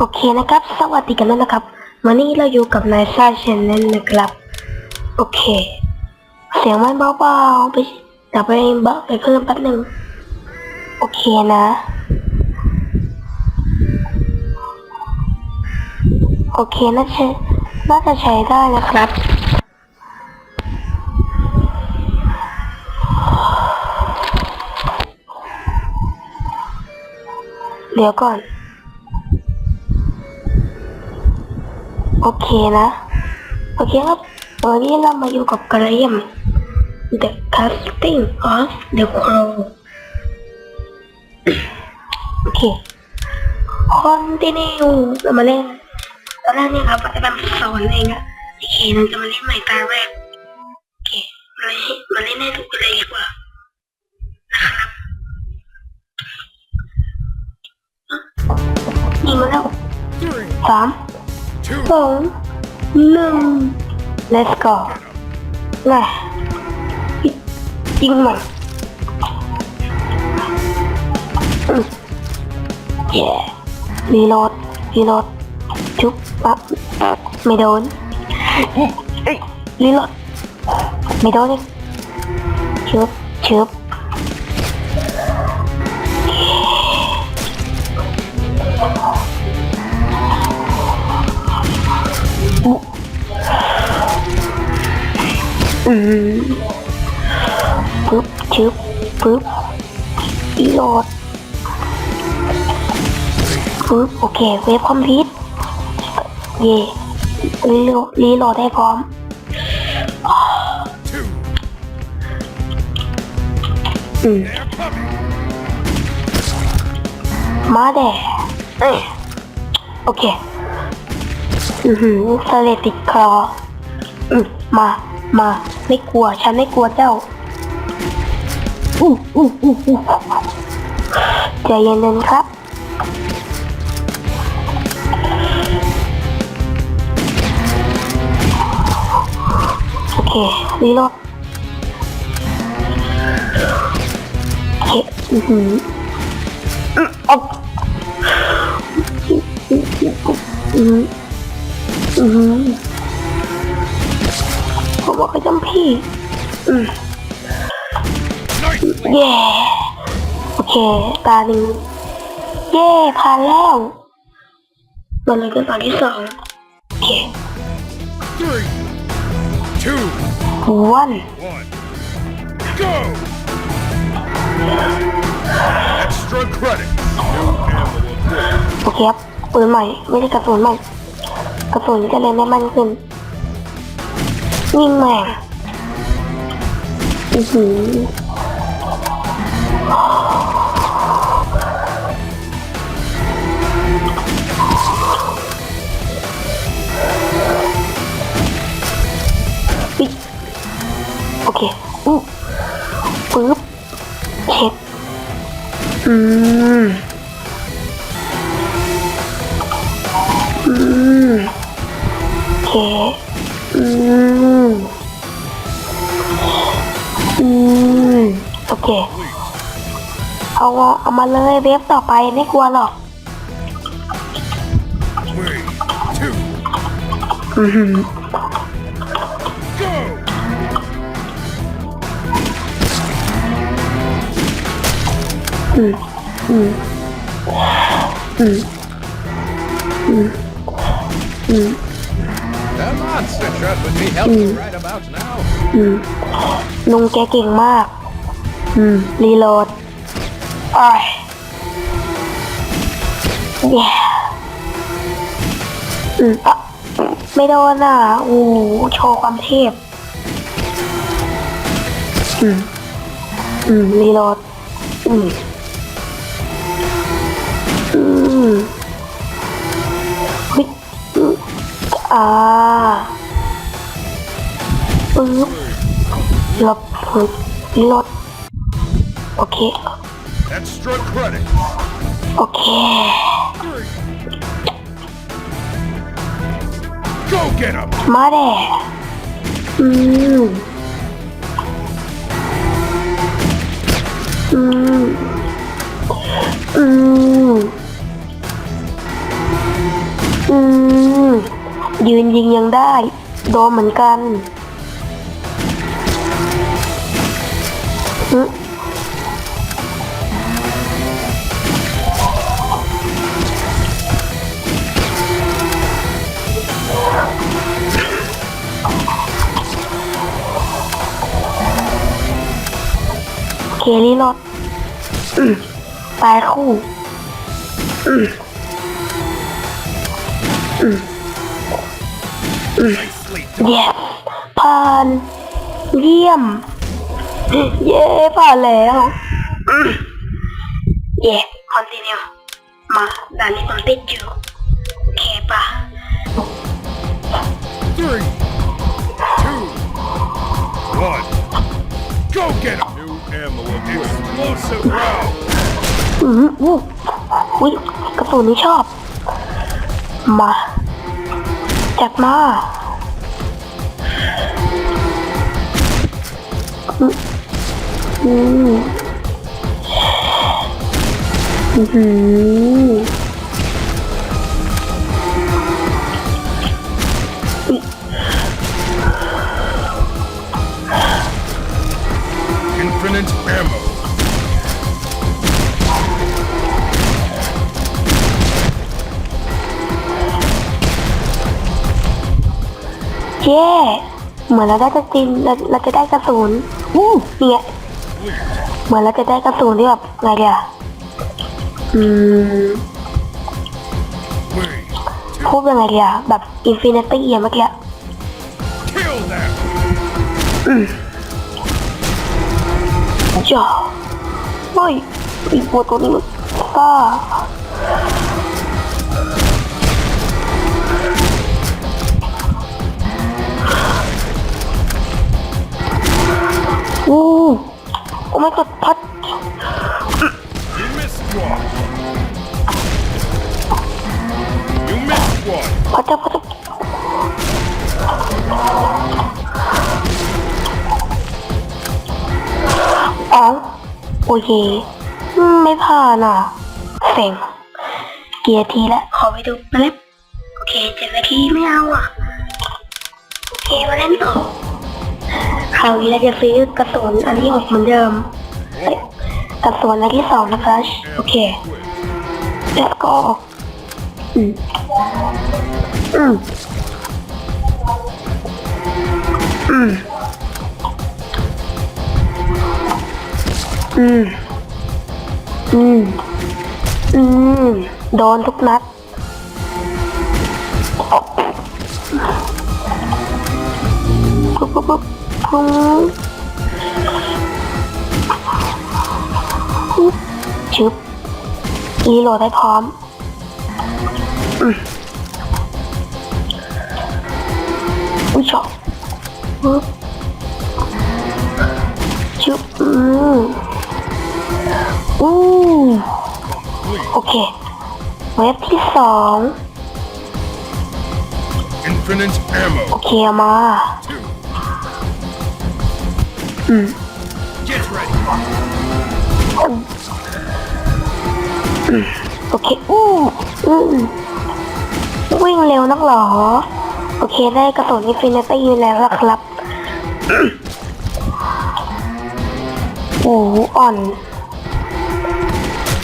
โอเคนะครับ สวัสดีกันด้วนะครับ วันนี้เราอยู่กับนายซาเชนนั่นนะครับ โอเค เสียงมันเบาๆไปแต่ไปเบาไปเพิ่มแป๊บหนึ่งโอเคนะ โอเคน่าจะน่าจะใช้ได้นะครับเดี๋ยวก่อน โอเคนะ โอเคครับวันนี้เรามาอยู่กับเกรม The Casting of the Crow โอเค continue เรามาเล่นตอนแรกเนี่ยครับจะเป็นสอนเองอะโอเคเราจะมาเล่นใหม่ตาแรกโอเคมาเล่นมาเล่นให้ทุกคนเลยดีกว่านะครับยิงมาแล้วสาม สองหนึ่ง let's go นะยิงมัน yeah รีโหลดรีโหลดชุบปั๊บไม่โดนรีโหลดไม่โดนอีกชุบชุบ อืมปึ๊บชุบปึ๊บรีโหลดปึ๊บโอเค เวฟคอมพิวต์เย่รีโหลดรีโหลดให้พร้อมอืมมาแด่เอ้ยโอเค อือหือสเลติดคลออืมมา มา ไม่กลัว ฉันไม่กลัวเจ้าอู้อู้อู้อู้ใจเย็นๆครับ โอเครีโหลดโอเคอือหืออืมเอาอืมอืมผม บอกให้จำพี่อืมเย่โอเค ตาหนึ่งเย่ผ่านแล้วมาเลยกันตอนที่สองโอเค Three, two, วัน one. Go. Extra credit. โอเคครับปืนใหม่ ไม่ได้กระสุนใหม่กระสุนจะเล่นได้มันขึ้น ยิงแม่งอือหือปิดโอเคอู้ปึ๊บเช็คอืมอืมโอเค เค เอาเอามาเลยเวฟต่อไปไม่กลัวหรอก Three, two, อือหือ go. อืมอืมอืมอืมอืม Come on, Citra. Let me help you right about now. อืมลุงแกเก่งมาก อืม รีโหลดอ้อยเย้อืมอะไม่โดนอะโอ้โหโชว์ความเทพ อืม อืม รีโหลด อืม อืมวิอ่าปึ๊บหลบปึ๊บลด โอเค Extra credit. โอเค Three. Go get him. มาแด่อืม อืม อืม ยืนยิงยังได้ โดนเหมือนกัน เคลีรอืมตายคู่ Nicely done. เย้ผ่านเยี่ยม เย้ผ่านแล้วเย้คอนติเนียมาด่านนี้ผมติดอยู่โอเคปะ Three, two, one. Go get him. New ammo explosive round. อืมอู้อุ้ยกระสุนนี้ชอบ มา จัดมาอืมอืม อื้อหือ Infinite ammo. เย้เหมือนเราได้จะจินเราเราจะได้กระสุนอู้เนี่ย Complete. เหมือนเราจะได้กระสุนที่แบบไงเดียอืม Three. พูดยังไงเดียแบบอินฟินิตี้อะเมื่อกี้ Kill them. จ้าเฮ้ยอีโวตัวนี้มันซ่าอู้โอ้ไม่กดพัด You missed one. You missed one. พัดเจ้าพั อ๋อโอเค ไม่ผ่านอะ เซ็ง เกียร์ทีล้วขอไปดูแป๊บโอเคเจ็ดนาทีไม่เอาอะ โอเคมาเล่นต่อคราวนี้เราจะซื้อกระสุนอันที่หกเหมือนเดิมกระสุนอันที่สองนะคะโอเค Quit. let's go อืมอืมอืม อืม อืม อืม โดนทุกนัด ปุ๊บปุ๊บปุ๊บปุ๊บปุ๊บชึบรีโหลดให้พร้อม อืมอุ้ยชอปุ๊บชึบอืม อู้ Complete. โอเค เว็บที่สอง Infinite ammo. โอเคเอามา Two. อืม Get ready. โอเคอู้อืมวิ่งเร็วนักเหรอ โอเค ได้กระสุนอินฟินิตี้แล้วล่ะครับ โอ้โหอ่อน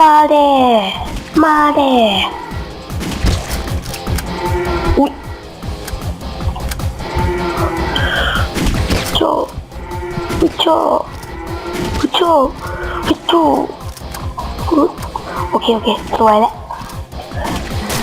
มาเดมาเดอุ๊ยโจโจโจโจโอเค โอเค สวยแล้ว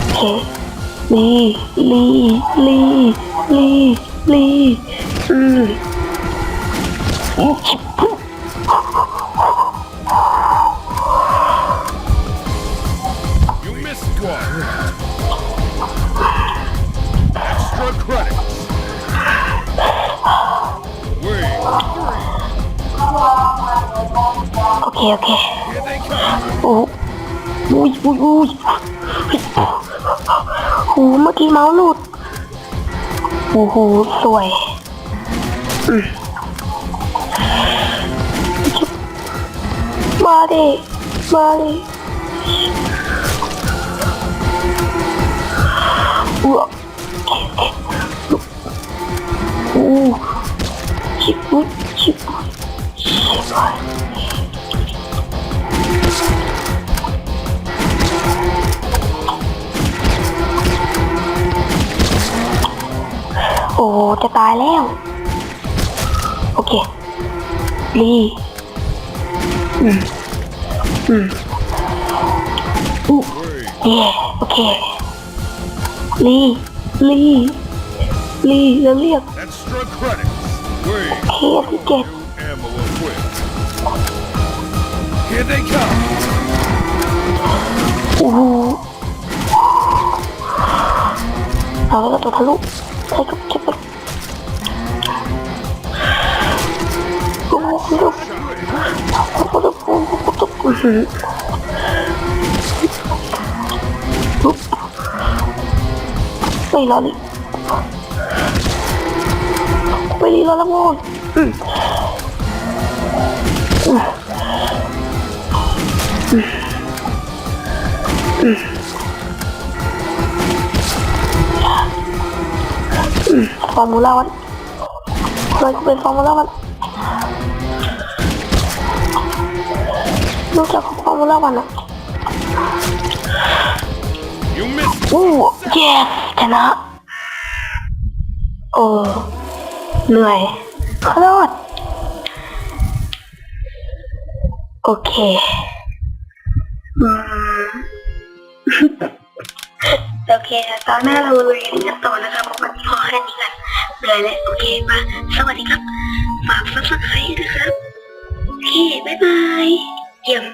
โอเค ลีลี ลี ลี ลี อืมอืมชิบ เคโอเค Here they come. โอ้อุ้ยอุ้ยอุ้ยโหเมื่อกี้เมาส์หลุดโอ้โหสวยมาดิมาดิอ้วโอ้ชิบุชิบปุ๊บชิบ โอ้จะตายแล้ว โอเคลีอืมอืมอู้เย่โอเคลีลีลีแล้วเรียก Extra credits. Wait. เคสที่เจ็ด New ammo equipped. Here they come. โอ้โหเอาแล้วก็ตัวทะลุ ปุ๊บไม่รอดิไม่รอแล้วโว้ยอืมอืมฟอร์มูล่าวันเลยกูเป็นฟอร์มูล่าวัน รู้จักฟอร์มูล่าวันอะ You missed. อู้เย้ชนะเออเหนื่อยขอโทษโอเคอืมโอเคตอนหน้าเราลุยกันต่อนะครับวันนี้พอแค่นี้กันเหนื่อยแล้วโอเคมาสวัสดีครับฝากซับสไครต์ด้วยนะครับโอเคบ๊ายบาย เยี่ยม